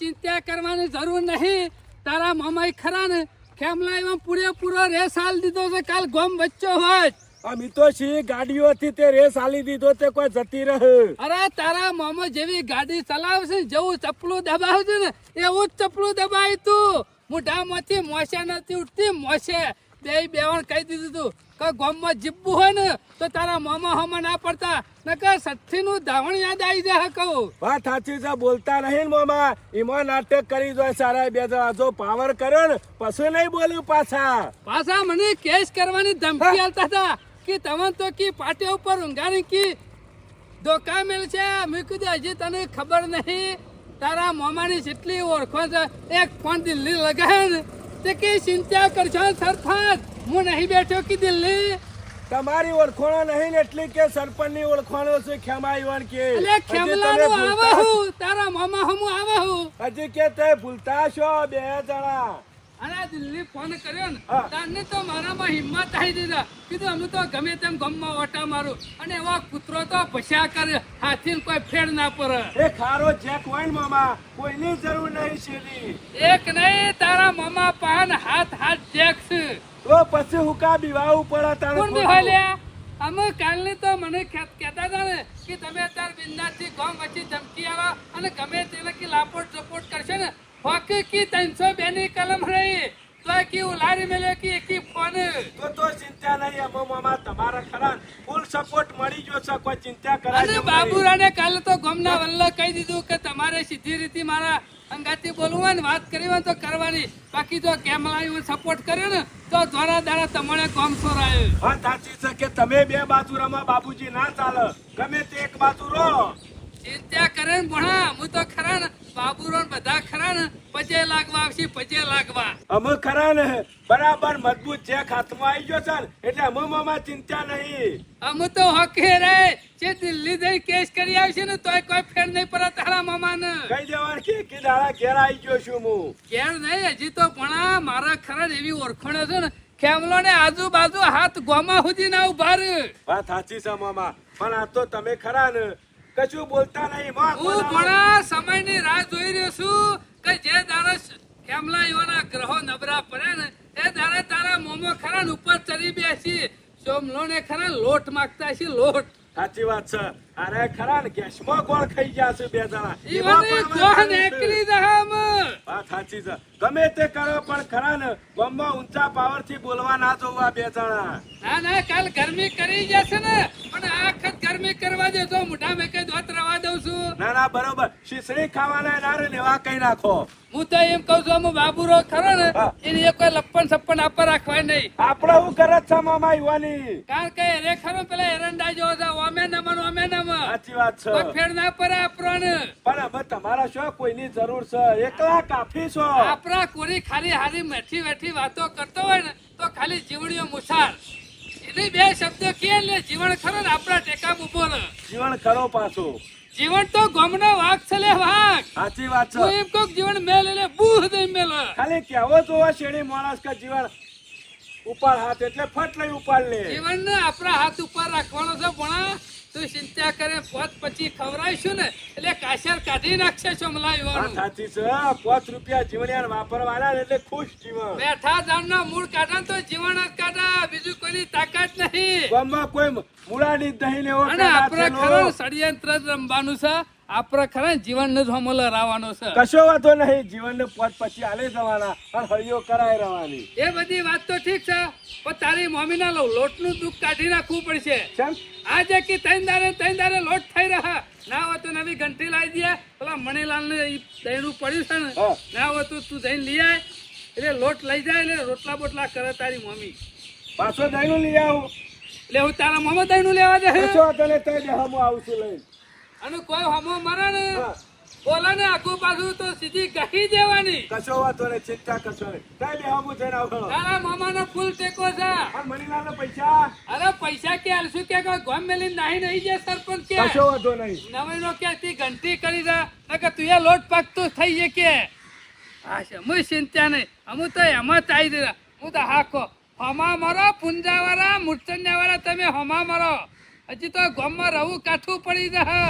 ચિંતા કરવાની જરૂર નહીં. તારા મામાઈ ખરા ને ખેમલા એમાં પૂરેપૂરો રેસ હાલ દીધો છે કાલ ગોમ વચ્ચો હોય. અમે તો સી ગાડીઓથી તે રેસ આલી દીધો તે કોઈ જતી રહે. અરે તારા મામા જેવી ગાડી ચલાવશે જેવું ચપલું દબાવશે ને એવું જ ચપલું દબાય તું. મોઢામાંથી મોસે નથી ઉઠતી મોશે બે બેવણ કહી દીધું તું. કે ગોમમાં જીબવું હોય ને તો તારા મામા હમા ના પડતા. નકર સઠ્ઠી નું ધાવણ યાદ આવી જાય કહું. વાત સાચી છે બોલતા નહીં મામા. એમાં નાટક કરી દો સારા બે જણા. જો પાવર કર્યો ને પછી નહીં બોલ્યું પાછા. પાછા મને કેસ કરવાની ધમકી આલતા હતા કે તમે તો કી પાટે ઉપર ઊંઘાણી કી ધોકા મેળ છે. મેં કીધું હજી તને ખબર નહીં. તારા મામાની જેટલી ઓળખો છે એક ફોન દિલ્હી લગાવે ને તે કે ચિંતા કરશો સરપંચ. હું નહીં બેઠો કે દિલ્હી? તમારી ઓળખોણો નહીં એટલી કે સરપંચની ઓળખોણો છે ખેમા યુવાન કે. એટલે ખેમલાનું હું તારા મામા હું આવે હું. હજી કે તે ભૂલતા છો બે જણા. અને દિલ્હી ફોન કર્યો ને. તારને તો મારામાં હિંમત આવી દીધા. કીધું અમે તો ગમે તેમ ગમમાં ઓટા મારું અને એવા કૂતરો તો ભસ્યા કરે હાથી કોઈ ફેર ના પડે. એ ખારો જેક વાઈન મામા કોઈની જરૂર નહીં સીધી એક નહીં તારા મામા પાન હાથ હાથ જેક્સ તો પછી હુકા બીવાવું પડે તારું કોણ. અમે કાલની તો મને કહેતા હતા ને કે તમે અત્યારે બિંદાસથી ગામ વચ્ચે ધમકી આવા અને ગમે તેને કે લાપોટ સપોર્ટ કરશે ને હોકી કી ત્રણસો બે ની કલમ રહી તો કી ઉલારી મેલે કી એકી ફોન તો તો ચિંતા નહીં અમો મામા તમારા ખરા ફૂલ સપોર્ટ મળી ગયો છે કોઈ ચિંતા કરા અને. બાબુરાને કાલે તો ગમના વલ્લ કહી દીધું કે તમારે સીધી રીતે મારા અંગાતી બોલવું ને વાત કરી તો કરવાની બાકી જો કેમ સપોર્ટ કર્યો ને તો દ્વારા દ્વારા તમારે કોમ સોરાય હા સાચી છે કે તમે બે બાજુ રમા બાબુજી ના ચાલે ગમે તે એક બાજુ રહો ચિંતા કરે ને ભણા હું તો ખરા ને બાબુરો ને બધા ખરા ને? પજે લાગવા આવશે પજે લાગવા. અમે ખરા ને? બરાબર મજબૂત છે હાથમાં આવી ગયો સર એટલે અમે મામા ચિંતા નહીં. અમે તો હકે રે જે દિલ્હી જઈ કેસ કરી આવશે ને તોય કોઈ ફેર નહીં પડે તારા મામાને કઈ દેવાનું કે કે દાડા ઘેર આવી ગયો છું હું. ઘેર નહીં હજી તો ભણા મારા ખરા એવી ઓળખણો છે ને. ખેમલો ને આજુબાજુ હાથ ગોમાં સુધી ના ઊભા. વાત સાચી છે મામા. પણ આ તો તમે ખરા ને. કશું બોલતા નહીં હું ભણા સમયની રાહ જોઈ રહ્યો છું કે જે દાડે કેમલા એવાના ગ્રહો નબરા પડે ને એ દાડે તારા મોમો ખરા ઉપર ચડી બેસી. સોમલો ને ખરા લોટ માગતા છે લોટ. સાચી વાત છે. અરે ખરા ને ગેસમાં ગોળ ખાઈ છે બે જણા. ઈવાની એમાં પણ ગોહ વાત સાચી છે. ગમે તે કરો પણ ખરા ને ગામમાં ઊંચા પાવરથી બોલવા ના જોવા બે જણા. ના ના કાલ ગરમી કરી જશે ને પણ આ વખત ગરમી કરવા દે તો મોઢા મેં કઈ દોત રવા દઉં છું. ના ના બરોબર. શીસડી ખાવાના ના રે એવા કઈ નાખો. હું તો એમ કહું છું બાબુરો ખરો ને. એની કોઈ લપ્પન સપ્પન આપવા રાખવા નહીં. આપડે હું કરે છે મામા યુવાની કારણ કે રે ખરો પેલા એરંડા જેવો છે ઓમે નમન ઓમે નમ સાચી વાત છે. કોઈ ના પડે આપણને પણ હવે તમારા શું કોઈની જરૂર છે. એકલા કાફી છો. આપણા કોરી ખાલી હારી મેઠી વેઠી વાતો કરતો હોય ને તો ખાલી જીવણીઓ મુસાર એની બે શબ્દો કે એટલે જીવન ખરો ને આપણા ટેકા ઊભો જીવન ખરો પાછો. જીવન તો ગમનો વાઘ છે લે વાઘ. સાચી વાત છે. એમ કોક જીવન મેલ એટલે બુહ દઈ મેલ. ખાલી કેવો જોવા શેણી માણસ કે જીવન ઉપાડ હાથ એટલે ફટ લઈ ઉપાડ લે જીવન ને આપણા હાથ ઉપર રાખવાનો છે ભણા તું ચિંતા કરે પોત પછી ખવડાવીશું ને એટલે કાશર કાઢી નાખશે ચોમલા યુવાનું. સાચી છે પોત રૂપિયા જીવન વાપરવાના એટલે ખુશ જીવન બેઠા જાણના મૂળ કાઢા તો જીવન જ કાઢા બીજું કોઈની તાકાત નહીં. ગામમાં કોઈ મૂળાની દહીં ને અને આપણે ખરો ષડયંત્ર રમવાનું છે. આપણે ખરા જીવન જ હમલો રાવાનો છે. કશો વાતો નહીં જીવન ને પોત પછી આલે જવાના અને હળીઓ કરાય રહેવાની. એ બધી વાત તો ઠીક છે પણ તારી મમ્મીના લો- લોટનું દુઃખ કાઢી નાખવું પડશે. આજે કે ત્રણ દારે લોટ થઈ રહ્યા ના હોય તો નવી ઘંટી લાવી દે. પેલા મણીલાલ ને દહીનું પડ્યું છે ને. ના હોય તો તું જઈને લઈ આય. એટલે લોટ લઈ જાય એટલે રોટલા બોટલા કરે તારી મમ્મી. પાછો દહીં લઈ આવું. એટલે હું તારા મમ્મી દહીનું લેવા દે કશો વાંધો તઈ દે હું આવું છું લઈને. અને કોઈ હમો મરે ને. બોલા ને આખું પાછું તો સીધી કહી દેવાની. કશો વાતો નહીં ચિંતા કશો નહીં. કઈ લેવા હું જઈને આવું તારા મામાનો ફૂલ ટેકો છે. અને મનીલાલના પૈસા? અરે પૈસા કે આલશું કે કોઈ ગોમ મેલી નાહી નહીં જાય સરપંચ કે? કશો વાતો નહીં. નવીનો કે તી ઘંટી કરી દે નકર તું એ લોટ પાકતો થઈ જાય કે. હા છે હું ચિંતા નહીં. અમુ તો એમાં જ આવી દીધા હું તો હાકો હમા મરો પુંજાવાળા મૂર્છન્યાવાળા તમે હમા મરો. હજી તો ગામમાં રહું કાઠું પડી જા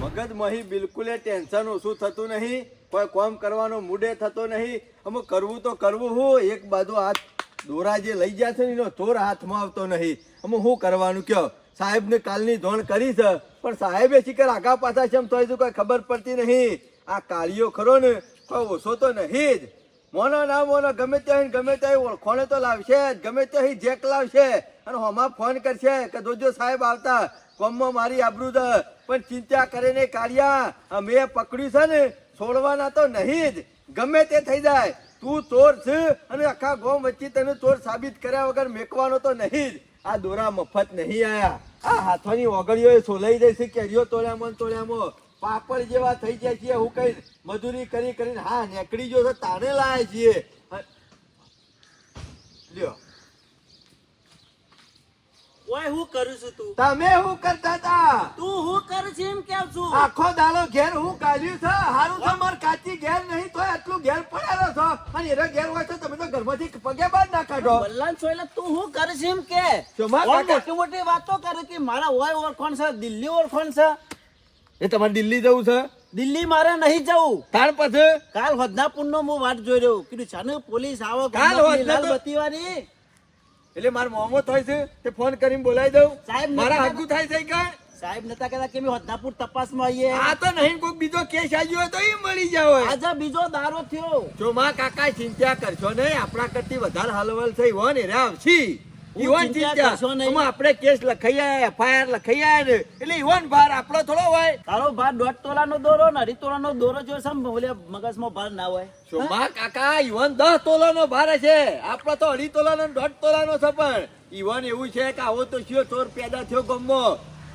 મગજ મહી બિલકુલ ટેન્શન ઓછું થતું નહીં, કોઈ કોમ કરવાનો મૂડે થતો નહીં. અમે કરવું તો કરવું હું, એક બાજુ હાથ દોરા જે લઈ ગયા છે ને એનો ચોર હાથમાં આવતો નહીં. અમે શું કરવાનું કયો? સાહેબને કાલની ધોણ કરી છે, પણ સાહેબે શીખર આગા પાછા છે એમ તોય તો કોઈ ખબર પડતી નહીં. આ કાળીઓ ખરો ને, કોઈ ઓછો તો નહીં જ. મોનો ના મોનો ગમે ત્યાં ગમે ત્યાં ઓળખોણે તો લાવશે જ, ગમે ત્યાં જેક લાવશે. અને હોમાં ફોન કરશે કે જોજો સાહેબ આવતા કોમમાં મારી આબરૂ છે. પણ ચિંતા કરે ને કાઢ્યા અમે પકડ્યું છે ને, છોડવાના તો નહીં જ. ગમે તે થઈ જાય. તું ચોર છે અને આખા ગોમ વચ્ચે તને ચોર સાબિત કર્યા વગર મેકવાનો તો નહીં જ. આ દોરા મફત નહીં આયા. આ હાથોની ઓગળીઓ સોલાઈ જાય છે, કેરીઓ તોડ્યામાં તોડ્યામાં. પાપડ જેવા થઈ જાય છે હું કઈ મજૂરી કરી કરીને હા નેકડી જો તાણે લાયા છીએ. લ્યો. ઓય હું કરું છું તું? તમે હું કરતા હતા? તું હું કરું છું એમ કેવ છું? આખો દાડો ઘેર હું કાઢ્યું છે. હારું તમાર કાચી ઘેર નહીં તોય આટલું ઘેર પડેલો છો. અને એનો ઘેર હોય તો તમે તો ઘરમાંથી પગે બાર ના કાઢો. બલ્લાન છોયલા તું હું કરું છું એમ કે. મોટી મોટી વાતો કરે કે મારા ઓય ઓળખણ છે દિલ્હી ઓળખણ છે. એ તમારે દિલ્હી જવું છે? દિલ્હી મારે નહીં જવું. તાર પછી? કાલ હોદનાપુર નો હું વાટ જોઈ રહ્યો. કીધું છે પોલીસ આવો કાલ હોદનાપુર? બત્તીવાળી એટલે મારો મોમો થાય છે તે ફોન કરીને બોલાવી દઉં. સાહેબ, મારા નતા- થાય છે કે સાહેબ નતા કહેતા કે અમે હોદનાપુર તપાસમાં આવીએ. આ તો નહીં કોઈ બીજો કેસ આવ્યો હોય તો એ મળી જાવ આજે બીજો દારો થયો. જો માં કાકા ચિંતા કરશો નહીં આપણા કરતી વધારે હલવલ થઈ હોય ને રે આવશી. ઈવન ચિંતા આમાં આપણે કેસ લખાઈ એફઆઈઆર લખાઈ આયા ને એટલે ઈવન ભાર આપણો થોડો હોય. તારો ભાર દોઢ તોલાનો દોરો ને અઢી તોલાનો દોરો જો સમ બોલે મગજમાં ભાર ના હોય. સોમા કાકા ઈવન દસ તોલાનો ભાર છે આપણો તો અઢી તોલાનો ને દોઢ તોલાનો છે પણ. ઈવન એવું છે કે આવો તો થયો ચોર પેદા થયો ગમો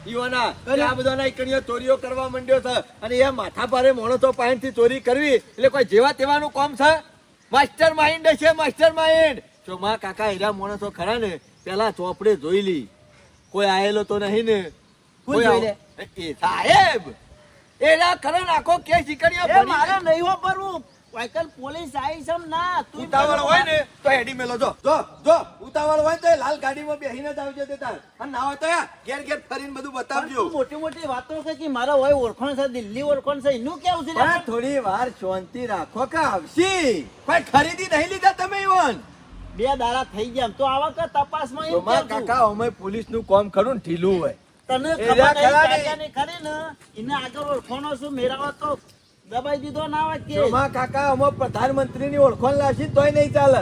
ઈવના આ બધાના એકણીઓ ચોરીઓ કરવા માંડ્યો છે. અને એ માથા ભારે માણસો પાસેથી ચોરી કરવી. એટલે કોઈ જેવા તેવાનું કામ છે? માસ્ટર માઇન્ડ છે માસ્ટર માઇન્ડ સોમા કાકા હીરા મોણસો ખરા ને? પેલા ચોપડે જોઈ લી કોઈ આયેલો તો નહીં ને. કોઈ જોઈ લે? સાહેબ! એના ને આખો કેસ ઈકણીઓ મારે નહીં વાપરવું. વાયકલ પોલીસ આવી છે ના. તું ઉતાવળ હોય ને તો હેડી મેલો. જો જો જો ઉતાવળ હોય તો લાલ ગાડીમાં બેહીને જ આવજો તે તાર. અને ના હોય તો ઘેર ઘેર ફરીને બધું બતાવજો. મોટી મોટી વાતો છે કે મારા હોય ઓળખાણ છે દિલ્હી ઓળખાણ છે એનું કેવું છે? થોડી વાર શાંતિ રાખો કે આવશી. કોઈ ખરીદી નહીં લીધા તમે ઈવન. બે દાડા થઈ ગયા તો આવા કે તપાસમાં એમ કે કાકા અમે પોલીસનું કામ ખરું ને ઢીલું હોય. તને ખબર નહીં ખરી ને એને આગળ ઓળખોનો છું મેરાવા તો દબાઈ દીધો ના હોય કે? તમારા કાકા અમે પ્રધાનમંત્રી ની ઓળખાણ લાશી તોય નહીં ચાલે?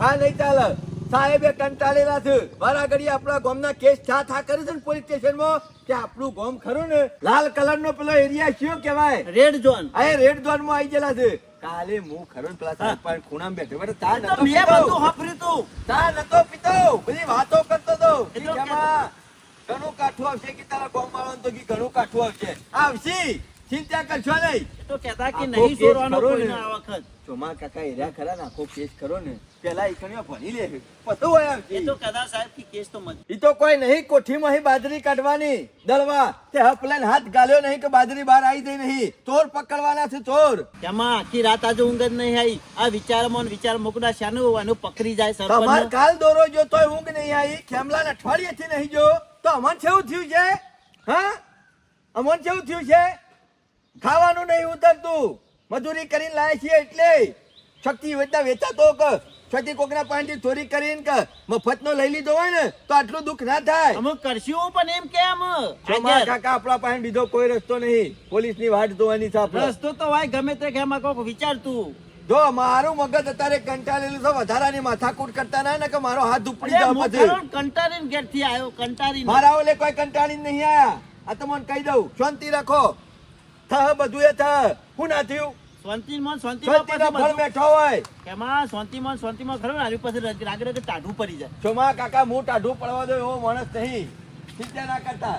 હા નહીં ચાલે. સાહેબે કંટાળેલા છે. વારા ઘડી આપણા ગામના કેસ થા થા કરે છે ને પોલીસ સ્ટેશનમાં કે આપણું ગામ ખરું ને? લાલ કલર નો પેલો એરિયા કયો કહેવાય રેડ ઝોન આ રેડ ઝોનમાં આવી ગયેલા છે. કાલે હું ખરો પેલા સાહેબ પણ ખૂણામાં બેઠો બેઠો તા નતો મેં. બધું હફર્યું તું. તા નતો પીતો. બધી વાતો કરતો તો. ઘણું કાઠું આવશે કે તારા ગામ વાળાને તો કે ઘણું કાઠું આવશે. આવશે. ચિંતા કરશો નહીં. તો કહેતા કે નહીં ખરો કોઈને આ વખત. ચોમા કાકા હેર્યા ખરા ને આખો કેસ કરો ને. પેલા ઈકણીઓ ભણી લે પતો હોય એ તો કદા સાહેબ કે કેસ તો મત ઈ તો કોઈ નહીં કોઠીમાં હી બાજરી કાઢવાની. દળવા. તે હપલાઈને હાથ ગાલ્યો નહીં કે બાજરી બહાર આવી જઈ નહીં. ચોર પકડવાના છે ચોર. તેમાં આખી રાત આજે ઊંઘ જ નહીં આવી. આ વિચારમાં મન વિચાર મુકડા શાનું હોવાનું પકડી જાય તમાર કાલ દોરો જો તોય ઊંઘ નહીં આવી. ખેમલા અઠવાડિયેથી નહીં જો. તો અમન કેવું થયું છે? હા? અમન કેવું થયું છે? ખાવાનું નહીં ઉતરતું. મજૂરી કરીને લાય છે એટલે. શક્તિ વેચતા વેચાતો કે છતી કોકના પાણીથી ચોરી કરીને કે મફતનો લઈ લીધો હોય ને તો આટલું દુઃખ ના થાય. અમે કરશું પણ એમ કેમ. કાકા આપણા પાસે બીજો કોઈ રસ્તો નહીં. પોલીસની વાટ જોવાની છે રસ્તો તો હોય ગમે તે ખેમાં કોક વિચારતું. જો મારું મગજ અત્યારે કંટાળેલું છે વધારાની માથાકૂટ કરતા ના ને કે મારો હાથ ઉપડી જાવ પછી. કંટાળીને ઘેરથી આવ્યો કંટાળીને. મારા ઓલે કોઈ કંટાળી નહીં આયા. આ તો મને કહી દઉં શાંતિ રાખો. થહ બધું એ થહ હું ના થયું? શાંતિમાં શાંતિમાં ફળ બેઠો હોય. કેમાં શાંતિમાં શાંતિમાં ખરો ને? પાસે રાગ રાગ ટાઢું પડી જાય. ચોમા કાકા હું ટાઢું પડવા દો એવો માણસ નહીં. ચિંતા ના કરતા.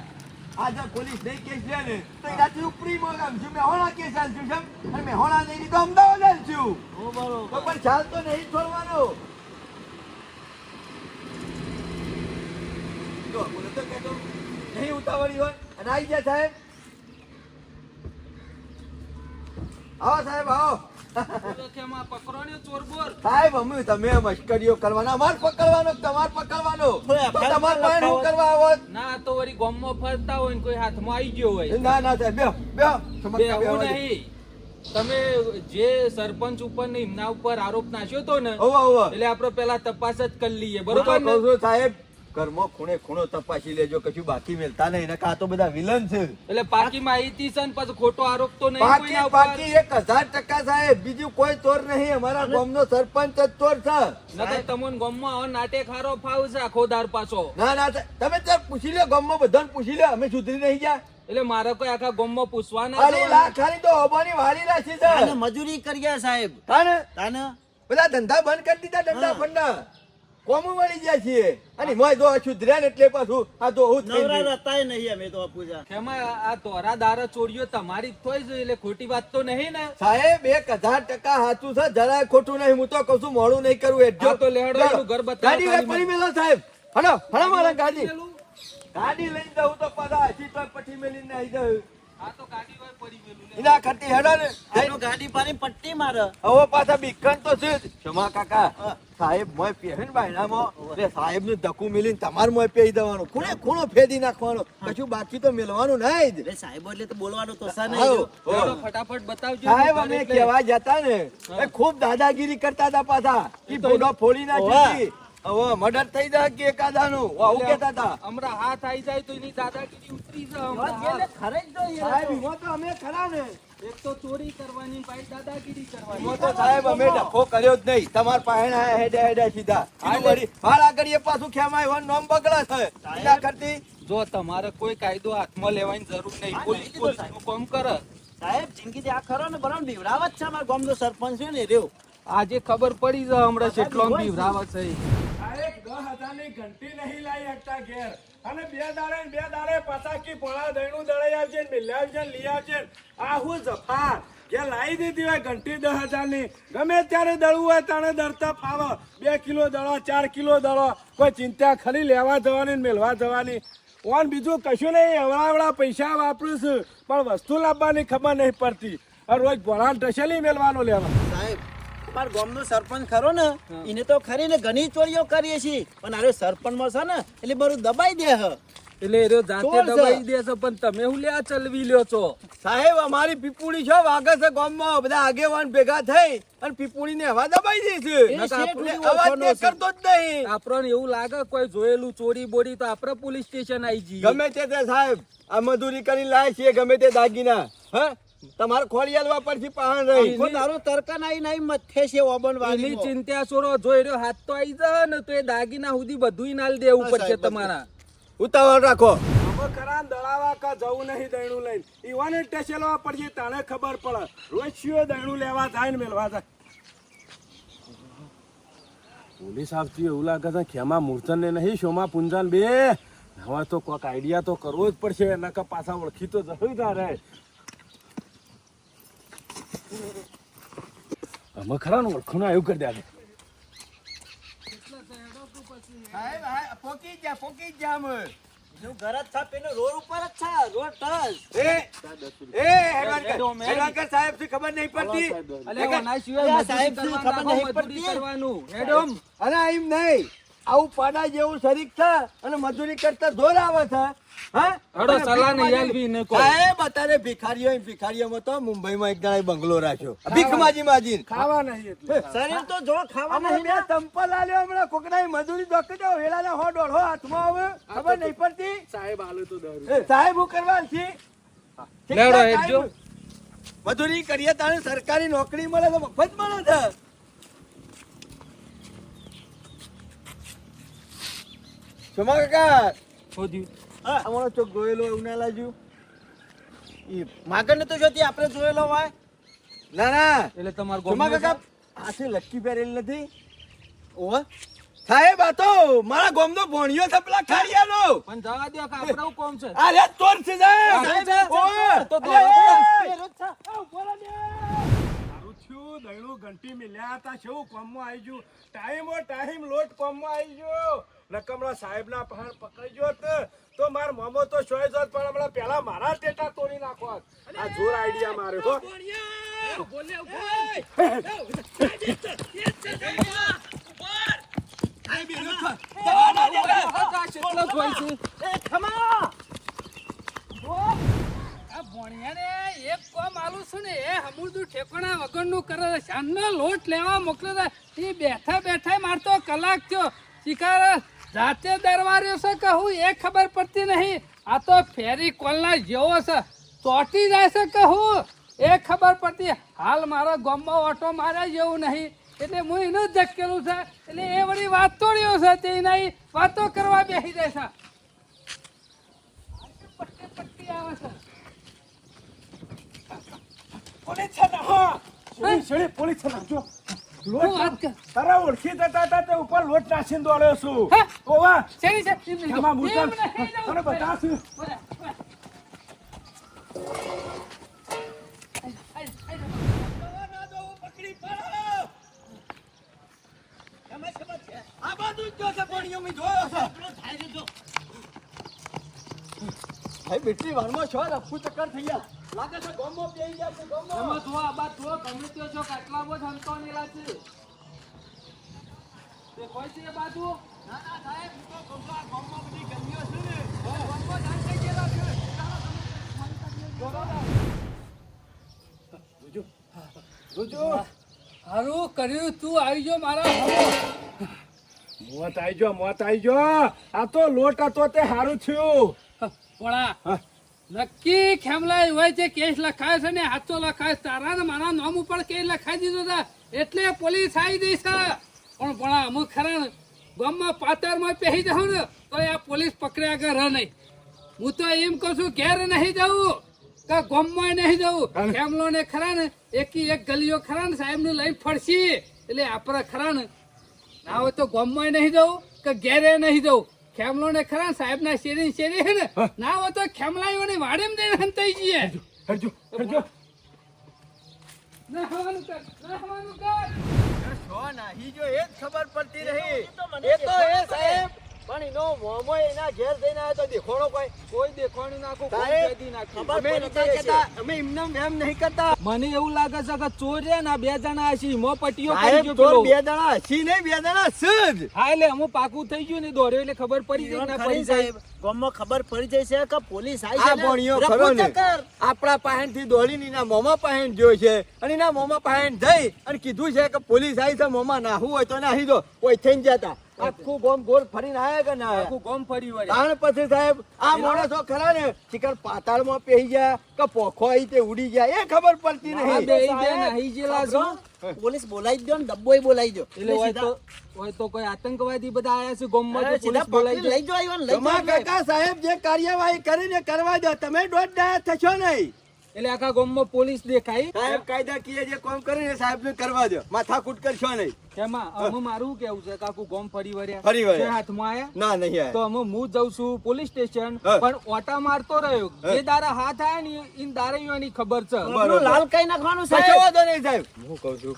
આજે પોલીસ નહીં કેસ લે ને તો એનાથી ઉપરી મોગામ છું. મેહોણા કેસ આલશું છે અને મેહોણા નહીં લીધો અમદાવાદ આલશું ઓ બરોબર. પણ ચાલ તો નહીં છોડવાનો. તો કહેતો નહીં ઉતાવળી હોય. અને આવી ગયા સાહેબ. આવો સાહેબ આવો. સાહેબ અમે તમે મશ્કરીઓ કરવાના. અમાર પકડવાનો તમાર પકડવાનો. તમાર પાસે શું કરવા આવો ના તો વળી ગામમાં ફરતા હોય ને કોઈ હાથમાં આવી ગયો હોય. ના ના સાહેબ બેહો. નહીં. તમે જે સરપંચ ઉપર ને એમના ઉપર આરોપ નાખ્યો તો ને એટલે આપણે પેલા તપાસ જ કરી લઈએ. બરોબર સાહેબ ઘરમાં ખૂણે ખૂણો તપાસી લેજો કશું બાકી મેલતા નહીં. નકા તો બધા વિલન છે. એટલે પાકી માહિતી છે ને પછી ખોટો આરોપ તો નહીં બાકી કોઈના બાકી એક હજાર ટકા સાહેબ બીજું કોઈ ચોર નહીં. અમારા ગામનો સરપંચ જ ચોર છે. નકર તમને ગામમાં આવો નાટે ખારો ફાવ છે આખો દાર પાછો. ના ના તમે ત્યાં પૂછી લો ગામમાં બધાને પૂછી લો. અમે સુધરી નહીં ગયા. એટલે મારે કોઈ આખા ગામમાં માં પૂછવાના જવાનું. લાખ ખાલી તો ઓબાની વાળી રાખી છે. મજૂરી કર્યા સાહેબ. તાને તાને? બધા ધંધા બંધ કરી દીધા ધંધા હા. કોમું મળી જાય છીએ. અને મોય જો સુધર્યા ને એટલે પાછું આ તો હું નવરા રતાય નહીં અમે તો પૂજા. એમાં આ તોરા દારા ચોરીઓ તમારી તોય થોઈ છે એટલે ખોટી વાત તો નહીં ને. સાહેબ એક હજાર ટકા સાચું છે જરાય ખોટું નહીં. હું તો કશું છું મોડું નહીં કરું એડજો તો લેડો એનું ઘર બતાવ ગાડી પડી મેલો સાહેબ. હલો હલો મારા ગાડી. ગાડી લઈને જવું તો પાછા હસી તો પછી મેલીને આવી જાઉં. આ તો ગાડી હોય પડી ગયેલું લે. એના કરતી હેડો ને. આનો ગાડી પાડી પટ્ટી મારે. હવે પાછા બીકન તો છે ક્ષમા કાકા સાહેબ મોય પહેરે બાયણામાં એટલે સાહેબનું ધક્કું મિલીને તમારે મોય પહેરી દેવાનું. ખૂણે ખૂણો ફેદી નાખવાનો. કશું બાકી તો મેળવાનું નહીં જ. સાહેબ એટલે તો બોલવાનું તો સર નહીં ફટાફટ બતાવજો સાહેબ અમે કહેવા જતા ને. એ ખૂબ દાદાગીરી કરતા હતા પાછા. ફોડી નાખી. હવે મર્ડર થઈ જાય કે એકાદાનું? આવું કેતા હતા. હમણાં હાથ આવી જાય તો એની દાદાગીરી ઉતરી જાય. ખરે જ જોઈએ સાહેબ એમાં તો અમે ખરા ને એક તો ચોરી કરવાની ભાઈ દાદાગીરી કરવાની. એમાં તો સાહેબ અમે ડખો કર્યો જ નહીં. તમાર પાસે હેડે હેડે સીધા. આ વળી આગળ એ પાછું ખેમાય હોય નોમ બગડા છે. એના કરતી? જો તમારે કોઈ કાયદો હાથમાં લેવાની જરૂર નહીં. પોલીસ પોલીસનું કામ કરે. સાહેબ જિંદગી આ ખરો ને બરાબર બીવડાવત છે અમારા ગામનો સરપંચ છે ને રેવ આજે ખબર પડી જ હમણાં કેટલો બીવરાવે છે સાહેબ દસ હજારની ઘંટી નહીં લાવી શકતા ઘેર. અને બે દાડે બે દાડે પતાકી પોળા દહીણું દળાઈ આવશે મિલ્યા આવશે લઈ આવશે આ હું જફાર. કે લાવી દીધી હોય ઘંટી દસ હજારની. ગમે ત્યારે દળવું હોય તાણે દળતા ફાવો. બે કિલો દળો, ચાર કિલો દળો. કોઈ ચિંતા ખરી લેવા જવાની મેળવા જવાની. ઓન બીજું કશું નહીં એવડા પૈસા વાપરું છું. પણ વસ્તુ લાવવાની ખબર નહીં પડતી. રોજ ભોળાણ ટસેલી મેળવાનો લેવા અમારા ગામનો સરપંચ ખરો ને એને તો ખરી ને ઘણી ચોરીઓ કરીએ છીએ. પણ અરે સરપંચમાં છે ને એટલે બધું દબાઈ દે હ. એટલે એ જાતે દબાઈ દે છે પણ તમે હું લે આ ચલવી લ્યો છો? સાહેબ અમારી પીપુડી છો વાગે છે ગામમાં. બધા આગેવાન ભેગા થઈ અને પીપુડીને હવા દબાઈ દે છે. અવાજ કરતો જ નહીં. આપણને એવું લાગે કોઈ જોયેલું ચોરી બોરી તો આપણે પોલીસ સ્ટેશન આવી જઈએ. ગમે તે તે સાહેબ આ મજૂરી કરી લાય છે ગમે તે દાગીના. હ? તમારે ખોડિયાલવા પરથી પહાણ રહી. કોઈ તારું તરકા નાઈ નાઈ મથે છે ઓબન વાલી ચિંતા છોડો જોઈ રહ્યો હાથ તો આવી જાય ને તો એ દાગીના સુધી બધું નાલ દેવું પડશે તમારા. ઉતાવળ રાખો. હવે દળાવા કા જવું નહીં દૈણું લઈને. ઈવાને ટેસેલવા પડશે તાણે ખબર પડે. રોજ શિયો દૈણું લેવા જાય ને મેળવા જાય. પોલીસ આવતી એવું લાગે છે ખેમા મૂર્છન ને નહીં શોમા પુંજાન બે. હવે તો કોઈક આઈડિયા તો કરવો જ પડશે એના કા પાછા ઓળખી તો જવું તારે અમે ખરા નું ઓળખું આવ્યું કરી દે સાહેબ પોકી જા પોકી જા અમે. નું ઘર જ છે પેલો રોડ ઉપર જ છે રોડ ટચ એ એ હેડવાનકર, હેડવાનકર સાહેબથી ખબર નહીં પડતી? અલે ઓના સિવાય સાહેબ, મજૂરી ખબર નહીં પડતી? કરવાનું હેડોમ અરે એમ નહીં. આવું પાડા જેવું શરીક છે અને મજૂરી કરતા જોર આવે છે. સાહેબ અત્યારે ભિખારીઓ ભિખારીઓમાં તો મુંબઈમાં એક જણાએ બંગલો રાખ્યો. ભીખમાજી માજી ખાવા નહીં શરીર તો જો ખાવાનું અને મેં ચંપલ આલ્યો હમણાં. કોકનાએ મજૂરી દોકી દો વેલાના હો દોઢો હાથમાં આવે. ખબર નહીં પડતી? સાહેબ આલુ તો દરું. સાહેબ હું કરવા છે. મજૂરી કરીએ તારે સરકારી નોકરી મળે તો મફત મળે છે. સોમા કાકા. શોધ્યું હા. અમારો ચોક ગોયેલો એવું ના લાગ્યું. એ માગણ તો જોતી આપણે જોયેલો હોય. ના ના. એટલે તમારે ગોમનું કાકા હાથે લટકી પહેરેલી નથી. ઓહ સાહેબ આ તો મારા ગોમનો ભોણિયો છે પેલા ખાડિયાનો. પણ જવા દો કે આપણું કોમ છે. આ તોર છે સાહેબ. સાહેબ, તો અરે, દોડો. મારું થયું ઘંટી મિલ્યા હતા શું કોમમાં આવી ગયું ટાઈમો ટાઈમ લોટ કોમમાં આવી ગયો નકમણા સાહેબના પહાણ પકડી ગયો તો માર મોમો તો શોય જોત પણ હમણાં પહેલા મારા ટેટા તોડી નાખો આ જોર આઈડિયા માર્યો હો છે આ ભોણિયાને એક છું ને, એ હમુરદું ઠેકોણા વગરનું કરે છે. લોટ લેવા મોકલે છે એ બેઠા બેઠા મારતો કલાક થયો. શિકાર રાતે દરવાર્યો છે કે એ ખબર પડતી નહીં? આ તો ફેરી કોલના જેવો છે. ચોટી જાય છે કે હું? ખબર પડતી. હાલ મારો ગામમાં ઓટો માર્યા જેવું નહીં. એટલે હું એનું જ છે. એટલે એ વળી વાત તોડ્યો છે તે નહીં. વાતો કરવા બેસી જાય છે પટ્ટી આવે છે. પોલીસ છે ને હા. શેરી, શેરી, પોલીસ છે ને જો લોટ વાત કર. તારા ઓળખી જતા હતા તે ઉપર લોટ નાખીને દોડ્યો છું? ઓવા. શેરી છે? એમાં. તને. આ બાજુ જ પણ જોયો છે. ભાઈ બેટરી વારમાં છો? રફુ ચક્કર થઈ ગયા. લાગે છે ગોમો બેહી ગયા છે ગોમો. એમાં જુઓ, આ બાદ જુઓ, ગમે છો, કેટલા બહુ સંતોનેલા છે. તે કોઈ છે બાજુ? ના ના સાહેબ હું તો કહું આ ગોમમાં બધી ગલીઓ છે ને. ગોમમાં જાણ થઈ ગયેલા છે. હારું કર્યું તું આવી જો મારા મોત આવી ગયો મોત આવી ગયો. આ તો લોટ હતો તે સારું થયું. પોળા હા. નક્કી ખેમલાય હોય છે કેસ લખાય છે ને હાથો લખાય. તારા ને મારા નામ ઉપર કેસ લખાઈ દીધો હતા એટલે પોલીસ આવી દઈશ છે. પણ પોળા અમુક ખરા ગામમાં પાતરમાં પહેરી જાઉં ને તો આ પોલીસ પકડ્યા આગળ રહે નહીં. હું તો એમ કહું છું ઘેર નહીં જવું કે ગામમાં નહીં જવું ખેમલો ને ખરા ને એકી એક ગલીઓ ખરા ને સાહેબનું લઈને ફરશી. એટલે આપણે ખરા ને ના હોય તો ગામમાં નહીં જવું કે ઘેરે નહીં જવું ખેમલો ને ખરા સાહેબ ના શેરી શેરી હે ને? ના હોય તો ખેમલાઈઓ ને વાડેમ જઈને હંતાઈ જઈએ. હરજો હરજો ના હવાનું કર ના હવાનું કર. જો ના હી જો એ જ ખબર પડતી રહી. તો એ તો એ સાહેબ. પણ એનો મોમો એના ઘેર જઈને આવ્યો તો દેખોડો કોઈ? કોઈ દેખવાનું નાખું, કોઈ કેદી નાખ્યું. અમે જાય એમને એમ નહીં કરતા. મને એવું લાગે છે કે ચોર છે ને બે જણા હશે મો પટીઓ કરી ગયો પેલો. બે જણા હસી નહીં બે દણા સજ હા એટલે હું પાકું થઈ ગયું ને દોડ્યો એટલે ખબર પડી ગઈ ના પડી જાય સાહેબ ગામમાં ખબર પડી જાય છે કે પોલીસ આવી છે ને, ભણ્યો ખરો ને. આપણા પાહેણથી દોડીને એના મોમા પાહેન જોયો છે. અને એના મોમા પાહેન જઈ અને કીધું છે કે પોલીસ આવી છે મોમાં નાહું હોય તો નાહી દો. કોઈ થઈને જતા. આખું ગોમ ગોળ ફરીને આયા કે ના આખું ગોમ ફરી વળે તાણ પછી સાહેબ આ માણસો ખરા ને ચિકન પાતાળમાં પેહી ગયા કે પોખો આઈ તે ઉડી ગયા એ ખબર પડતી નહીં. બે બે નહીં જેલા છો. પોલીસ બોલાવી દો ને ડબ્બોય બોલાવી દો એટલે હોય તો હોય તો કોઈ આતંકવાદી બધા આયા છે ગોમમાં તો પોલીસ બોલાવી લઈ જો આવ્યો લઈ કાકા સાહેબ જે કાર્યવાહી કરીને કરવા દો તમે દોઢ ડાયા થશો નહીં. એટલે આખા ગોમમાં પોલીસ દેખાય. સાહેબ કાયદાકીય જે કામ કરે ને સાહેબ ને કરવા દો. માથાકૂટ કરશો નહીં. એમાં અમે મારું કેવું છે કાકુ ગોમ ફરી વળ્યા. ફરી વળ્યા. હાથમાં આયા ના નહીં આયા. તો અમે હું જઉં છું પોલીસ સ્ટેશન પણ ઓટા મારતો રહ્યો. જે દારા હાથ આયા ને ઇન દારા ઈવાની ખબર છે. લાલ કઈ નાખવાનું સાહેબ? વાંધો નહીં સાહેબ. હું કહું છું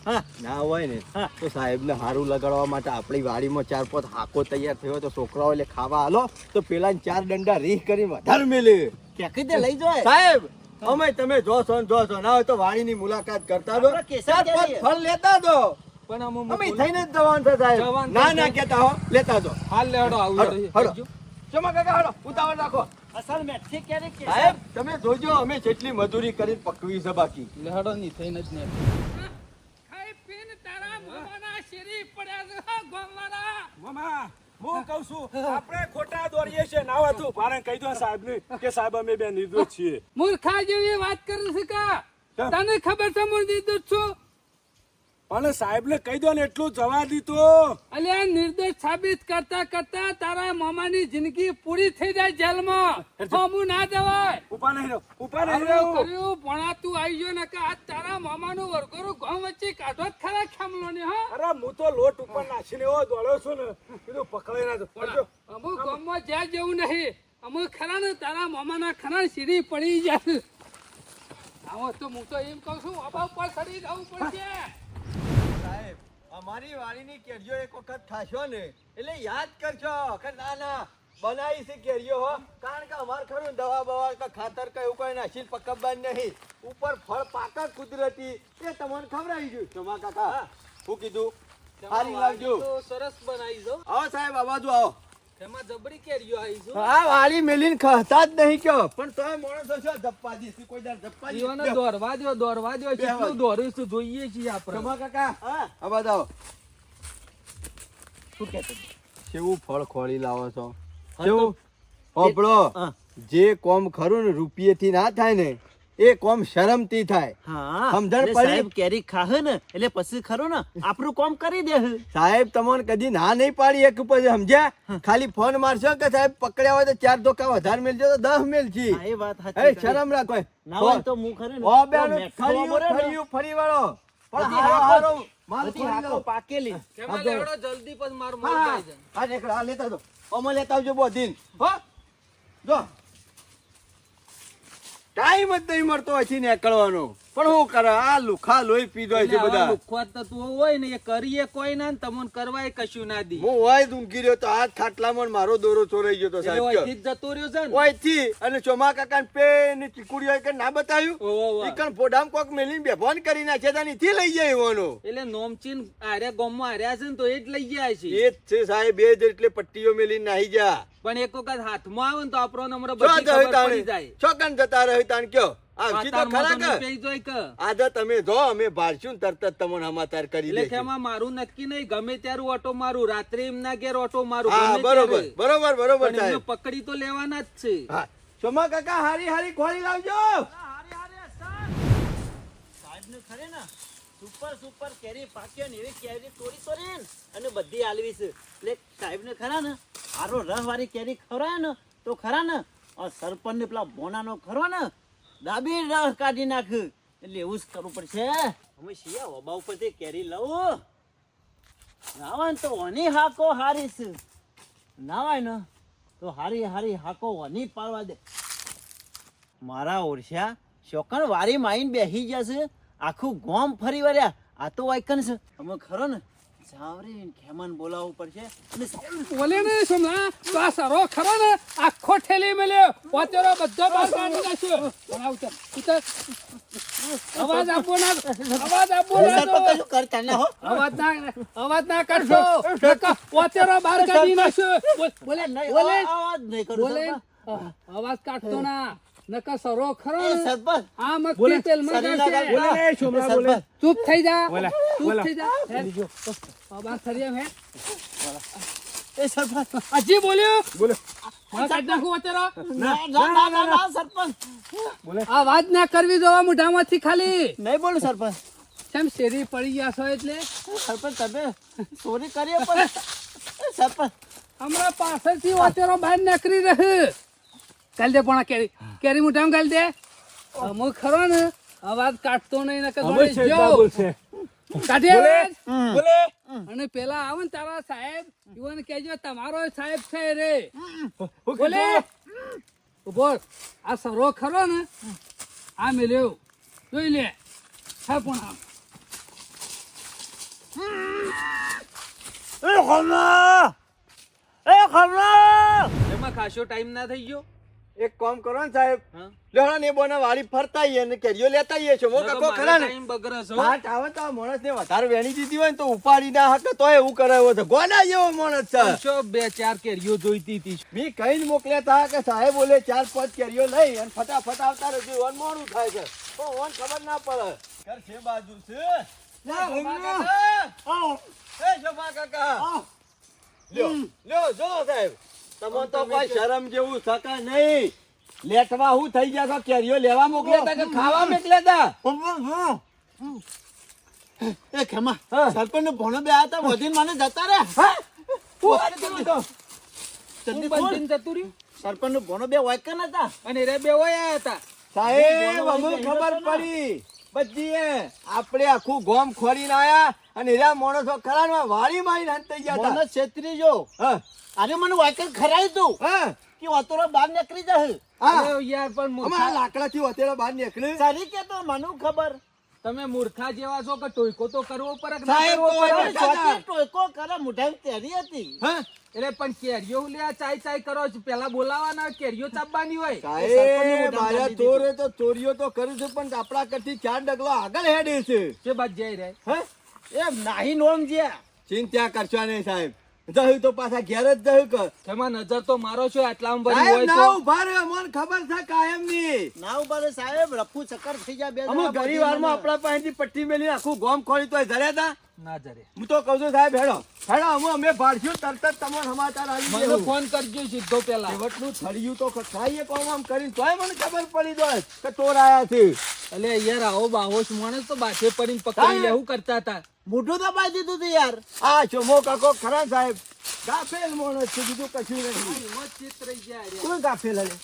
ના હોય ને તો સાહેબ ને હારું લગાડવા માટે આપણી વાડીમાં ચાર પાંચ હાકો તૈયાર થયો તો છોકરાઓ એટલે ખાવા હાલો. તો પેલા ચાર દંડા રીહ કરી વધારે મેલે. ફેંકી લઈ જાય? સાહેબ અમે તમે જોશો ને જોશો. ના હોય તો વાડીની મુલાકાત કરતા દો. ફળ લેતા દો. પણ અમે થઈને જ જવાનું છે સાહેબ. ના ના કેતા હો. લેતા દો. હાલ લેવડો આવું હડો ચમા કાકા હડો ઉતાવળ રાખો. અસલ મેઠી ક્યારે સાહેબ તમે જોજો અમે જેટલી મજૂરી કરી પકવી છે બાકી. લેવડો ની થઈને જ ને ખાઈ પીને તારા મોમાના શેરી પડ્યા છે. હો, ગામવાળા. મામા. હું કહું છું આપણે ખોટા દોરીએ છીએ. ના હોય તું ભારણ કહી દો સાહેબ ને કે સાહેબ અમે બે નિર્દોષ છીએ. મૂર્ખા જેવી વાત કરું શકા કા? તને ખબર છે હું નિર્દોષ છું? પણ સાહેબ ને કહી દો ને એટલું જવા દીધો અલ્યા નિર્દોષ સાબિત કરતા કરતા તારા મામાની જિંદગી પૂરી થઈ જાય જેલમાં. હું ના જવાય. ઉપા નહીં રહ્યો ઉપા નહીં રહ્યો કર્યું ભણા તું આવી ગયો ને કે આ તારા મામાનું વરઘોડું ગામ વચ્ચે કાઢો જ ખરા ખેમલો ને હા. અરે હું તો લોટ ઉપર નાખીને એવો દોડ્યો છું ને કીધું પકડાઈ ના દો અમુક ગામમાં જ્યાં જેવું નહીં અમુક ખરા ને તારા મામાના ખરા સીડી પડી જાય. આવો તો હું તો એમ કહું છું અભાવ પર ચડી જવું પડશે. સાહેબ અમારી વાડીની કેરીઓ એક વખત ખાશો ને એટલે યાદ કરજો કે ના ના બનાવી છે કેરીઓ હો. કારણ કે અમારે ખરું દવા બવા કે ખાતર કે એવું કોઈ નાખીને પકવવાનું નહીં. ઉપર ફળ પાક કુદરતી. એ તમને ખવડાવી ગયું જમા કાકા હું. કીધું સારી લાગજો સરસ બનાવી દો. આવો સાહેબ આવાજો આવો. એમાં જબરી કેરીઓ આવી છે. આ વાળી મેલીને ખાતા જ નહીં કયો. પણ તોય માણસો છો ધપ્પા દીધી કોઈ દાડ ધપ્પા ઈઓને દોરવા દ્યો, દોરવા દ્યો. કેટલું દોર્યું છે જોઈએ છીએ આપણે. ખમા કાકા. હા. આ બતાવો શું કહેતો કેવું ફળ ખોળી લાવો છો? કેવું? હોભળો જે કોમ ખરું ને રૂપિયેથી ના થાય ને એ કોમ શરમથી થાય. હા સમજણ પડી? કેરી ખાહે ને એટલે પછી ખરો ને આપણું કોમ કરી દે સાહેબ તમને કદી ના નહીં પાડી એક ઉપર સમજ્યા? ખાલી ફોન મારશો કે સાહેબ પકડ્યા હોય તો ચાર ધોકા વધારે મેલજો તો દસ મેલજી એ વાત એ સાચી શરમ રાખો ના હોય તો હું ખરું ઓ બેનો મેઠો ફર્યું વાળો ને, ફર્યું ફરી વાળો પણ હારો હારો માલ. પાકેલી. જલ્દી પછી માર જાય. આ લેતા દો ઓમાં લેતા આવજો બોધીન હો. જો. ટાઈમ જ નહીં મળતો હોય છે નીકળવાનો. પણ હું કરે? આ લુખા લોહી પીધો છે બધા. લુખવા તો તું હોય ને એ કરીએ કોઈ ના તમને કરવાય કશું ના દી. હું હોય ઊંઘી રહ્યો તો આ ખાટલામાં મારો દોરો ચોરાઈ ગયો તો સાહેબ ઓયથી જતો રહ્યો છે ને? ઓયથી? અને ચોમા કાકા પે ને ચીકુડી હોય કે ના બતાવ્યું. ઈકણ ફોડામ કોક મેલીને બેભાન કરી નાખે તાની થી લઈ જાય એવાનો. એટલે નોમચીન આરે ગોમમાં હાર્યા છે ને તો એ જ લઈ ગયા છે. એ જ છે સાહેબ એ જ એટલે પટ્ટીઓ મેલીને નાહી ગયા. પણ એક વખત હાથમાં આવે ને તો આપણો નંબર બધી ખબર પડી જાય. છોકન જતા રહી તાન કયો? આવશી તો ખરા કે? પેઈ જોઈ કે. આજે તમે જો અમે ભારશું ને તરત તમને સમાચાર કરી એટલે દઈશું મારું નક્કી નહીં ગમે ત્યારે ઓટો મારું રાત્રે એમના ઘેર ઓટો મારું હા બરોબર બરોબર બરોબર સાહેબ. પકડી તો લેવાના જ છે. હા. ચોમા કાકા હારી હારી ખોલી લાવજો. સાહેબને ખરે ને સુપર સુપર કેરી પાક્યો ને એવી કેરી તોડી તોડી અને બધી આલવી છે. એટલે સાહેબ ને ખરા ને આરો રસ વાળી કેરી ખવડાય ને તો ખરા ને આ સરપંચ ને પેલા બોનાનો ખરો ને ડાબી રસ કાઢી નાખ. એટલે એવું જ કરવું પડશે. અમે શિયા ઓબા ઉપરથી કેરી લઉં. નાવાય ને તો ઓની હાકો હારી છે નાવાય ને તો હારી હારી હાકો ઓની પાડવા દે. મારા ઓરછા શોકણ વારી માઈન બેસી ગયા છે. આખું ગોમ ફરી વળ્યા. આ તો વાયકન છે. અમે ખરો ને. જાવરી ખેમન બોલાવવું પડશે બોલે ને સમલા તો આ સરો ખરો ને? આખો ઠેલી મેલ્યો. પોતેરો બધો બહાર કાઢી નાખ્યો. પણ આવ ઉતર, ઉતર. અવાજ આપો ના અવાજ આપો ના તો. કશું કરતા ના હો. અવાજ ના અવાજ ના નકર પોતેરો બહાર કાઢી નાખ્યો. બોલે બોલે અવાજ નહીં કરું બોલે. અવાજ કાઢતો ના. નકર સરો ખરો સરપંચ. આ જશે. ચૂપ થઈ જા. ચૂપ થઈ જા. એ સરપંચ. બોલ્યો? બોલો. વાત ના કરવી જોવા મોઢામાંથી ખાલી. નહીં બોલું સરપંચ. કેમ શેરી પડી ગયા છો એટલે? સરપંચ તમે ચોરી કરી પણ સરપંચ. હમણાં પાછળથી વાતેરો બહાર નીકળી રહે કાલ દે પણ કેરી. કેરી મોઢામાં કાલ દે. અમુક ખરો ને અવાજ કાઢતો નહીં નકર ગણેશ જો કાઢે બોલે અને પેલા આવે ને તારા સાહેબ યુવાન કહેજો તમારો સાહેબ છે રે. બોલે. ઊભો આ સરો ખરો ને આ મેલ્યો. જોઈ લે. હા પણ. આમ એ ખમલા એ ખમલા એમાં ખાસો ટાઈમ ના થઈ ગયો? એક કામ કરો ને સાહેબ. ને બોને વાળી ફરતા આઈએ ને કેરીઓ લેતા આઈએ છો મો કાકો ખરા ને. કાટ આવે તો આ માણસને વધારે વેણી દીધી હોય ને તો ઉપાડી ના હકે તો એવું કરાયો છે. ગોના જેવો માણસ છે. છો બે ચાર કેરીઓ જોઈતી હતી. મી કઈ મોકલ્યા તા કે સાહેબ બોલે ચાર પાંચ કેરીઓ લઈ અને ફટાફટ આવતા રહેજો ઓન મોડું થાય છે. પણ ઓન ખબર ના પડે. ઘર છે બાજુ છે. જા, શોભા કાકા. એ, શોભા કાકા. લ્યો, લ્યો, જો સાહેબ. તમને તો કોઈ શરમ જેવું સકા નહીં. લેટવા હું થઈ ગયા કેરીઓ લેવા મોકલ્યા તા કે ખાવા મોકલ્યા તા? એ ખેમા સરપંચ નો ભણો બે હતા વધીને મને જતા રે સરપંચનું ભણો બે વાયકન હતા. અને રે બે વયા હતા. સાહેબ અમુક ખબર પડી. બધી આપણે આખું ગોમ ખોરીને આયા. અને એરા મોણસો ખરા ને વાળી મારી થઈ ગયા હતા. છેતરી જો. અરે મને વાયકન ખરાઈ તું. કે વાતોરો બહાર નીકળી જશે અરે યાર પણ મૂર્ખા લાકડાથી વતેડા બહાર નીકળી સારી કે તો મને ખબર? તમે મૂર્ખા જેવા છો કે ટોયકો તો કરવો પડે સાહેબ ટોયકો કરે મુઠાઈ તેરી હતી. હા? એટલે પણ કેરીઓ લે ચાય ચાય કરો છો? પેલા બોલાવાના કેરીઓ ચાપવાની હોય. સાહેબ મારા ચોરે તો ચોરીઓ તો કરું છું પણ આપણા કરતી ચાર ડગલો આગળ હેડે છે. જે બાદ જઈ રહે હા? એ નાહી નોમ જ્યા ચિંતા કરશો નહીં સાહેબ. જહ્યું તો પાછા ઘેર જ જહ્યું કે તમે નજર તો મારો છો આટલામાં ભરી હોય ના તો. ઊભા રહ્યો મને ખબર છે કાયમની. ના ઊભા રે સાહેબ રફુ ચક્કર થઈ જાય બે અમે જણા ઘણી બધી વારમાં આપણા પાસેથી પટ્ટી મેલી આખું ગોમ ખોલી તો ધર્યા તા. ના જરે. હું તો કહું છું સાહેબ હેડો. હેડો અમે અમે ભાડશું તરત જ તમારો સમાચાર આવી મને ફોન કરજો સીધો પેલા. છેવટનું થળિયું તો ખાઈએ કોમ આમ કરીને. તોય મને ખબર પડી જાય કે ચોર આયા છે. યાર આવો બાહોશ માણસ તો બાથે પડીને પકડી લેવું કરતા હતા? મોઢું દબાઈ દીધું હતું યાર. આ ચોમો કાકો ખરા સાહેબ? ગાફેલ માણસ છે બીજું કશું નહીં હિંમત ચિત રહી ગયા કોઈ ગાફેલ હલે